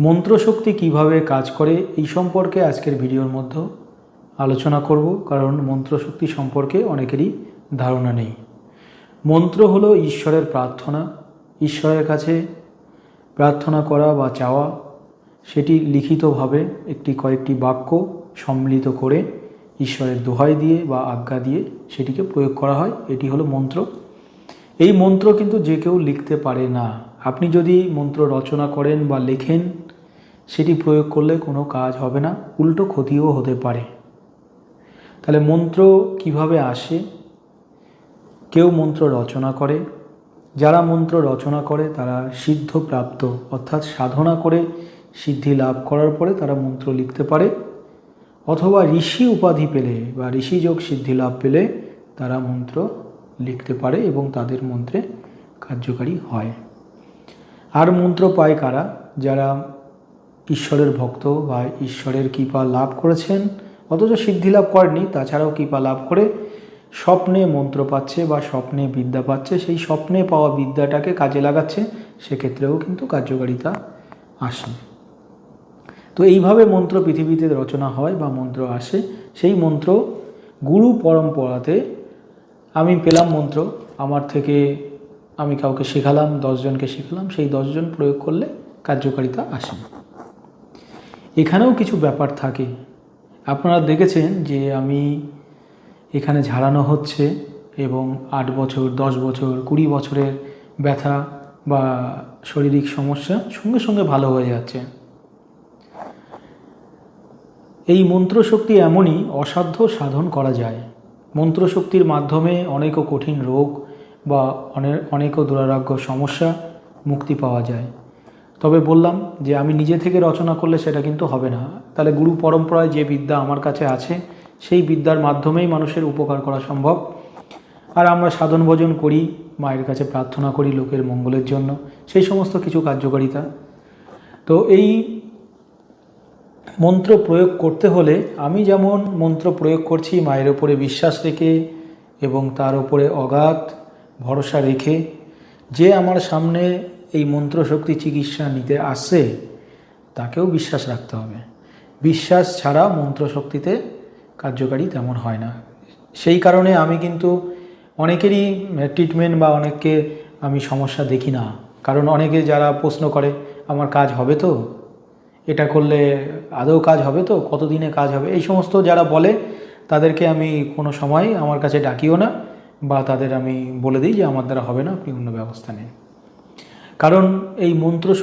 মন্ত্রশক্তি কীভাবে কাজ করে এই সম্পর্কে আজকের ভিডিওর মধ্যে আলোচনা করব, কারণ মন্ত্রশক্তি সম্পর্কে অনেকেরই ধারণা নেই। মন্ত্র হলো ঈশ্বরের প্রার্থনা, ঈশ্বরের কাছে প্রার্থনা করা বা চাওয়া। সেটি লিখিতভাবে একটি কয়েকটি বাক্য সম্মিলিত করে ঈশ্বরের দোহাই দিয়ে বা আজ্ঞা দিয়ে সেটিকে প্রয়োগ করা হয়। এটি হলো মন্ত্র। এই মন্ত্র কিন্তু যে কেউ লিখতে পারে না। আপনি যদি মন্ত্র রচনা করেন বা লেখেন, সেটি প্রয়োগ করলে কোনো কাজ হবে না, উল্টো ক্ষতিও হতে পারে। তাহলে মন্ত্র কীভাবে আসে? কেউ মন্ত্র রচনা করে। যারা মন্ত্র রচনা করে, তারা সিদ্ধপ্রাপ্ত, অর্থাৎ সাধনা করে সিদ্ধি লাভ করার পরে তারা মন্ত্র লিখতে পারে। অথবা ঋষি উপাধি পেলে বা ঋষিযোগ সিদ্ধি লাভ পেলে তারা মন্ত্র লিখতে পারে এবং তাদের মন্ত্রে কার্যকারী হয়। আর মন্ত্র পায় কারা? যারা ঈশ্বরের ভক্ত বা ঈশ্বরের কৃপা লাভ করেছেন, অথচ সিদ্ধি লাভ করেনি তাছাড়াও কৃপা লাভ করে স্বপ্নে মন্ত্র পাচ্ছে বা স্বপ্নে বিদ্যা পাচ্ছে, সেই স্বপ্নে পাওয়া বিদ্যাটাকে কাজে লাগাচ্ছে, সেক্ষেত্রেও কিন্তু কার্যকারিতা আসে। তো এইভাবে মন্ত্র পৃথিবীতে রচনা হয় বা মন্ত্র আসে। সেই মন্ত্র গুরু পরম্পরাতে আমি পেলাম মন্ত্র, আমার থেকে আমি কাউকে শেখালাম, দশজনকে শেখালাম, সেই দশজন প্রয়োগ করলে কার্যকারিতা আসে। এখানেও কিছু ব্যাপার থাকে। আপনারা দেখেছেন যে আমি এখানে ঝাড়ানো হচ্ছে এবং আট বছর, দশ বছর, কুড়ি বছরের ব্যথা বা শারীরিক সমস্যা সঙ্গে সঙ্গে ভালো হয়ে যাচ্ছে। এই মন্ত্রশক্তি এমনই অসাধ্য সাধন করা যায়। মন্ত্রশক্তির মাধ্যমে অনেকও কঠিন রোগ বা অনেক অনেকও দুরারোগ্য সমস্যা মুক্তি পাওয়া যায়। তবে বললাম যে আমি নিজে থেকে রচনা করলে সেটা কিন্তু হবে না। তাহলে গুরু পরম্পরায় যে বিদ্যা আমার কাছে আছে, সেই বিদ্যার মাধ্যমেই মানুষের উপকার করা সম্ভব। আর আমরা সাধন ভোজন করি, মায়ের কাছে প্রার্থনা করি লোকের মঙ্গলের জন্য, সেই সমস্ত কিছু কার্যকারিতা। তো এই মন্ত্র প্রয়োগ করতে হলে আমি যেমন মন্ত্র প্রয়োগ করছি, মায়ের ওপরে বিশ্বাস রেখে এবং তার উপরে অগাধ ভরসা রেখে, যে আমার সামনে এই মন্ত্র শক্তি চিকিৎসা নিতে আসছে, তাকেও বিশ্বাস রাখতে হবে। বিশ্বাস ছাড়া মন্ত্র শক্তিতে কার্যকারী তেমন হয় না। সেই কারণে আমি কিন্তু অনেকেরই ট্রিটমেন্ট বা অনেককে আমি সমস্যা দেখি না। কারণ অনেকে যারা প্রশ্ন করে, আমার কাজ হবে তো? এটা করলে আদৌ কাজ হবে তো? কতদিনে কাজ হবে? এই সমস্ত যারা বলে, তাদেরকে আমি কোনো সময় আমার কাছে ডাকিও না বা তাদের আমি বলে দিই যে আমার দ্বারা হবে না, আপনি অন্য ব্যবস্থা নেন। কারণ এই মন্ত্র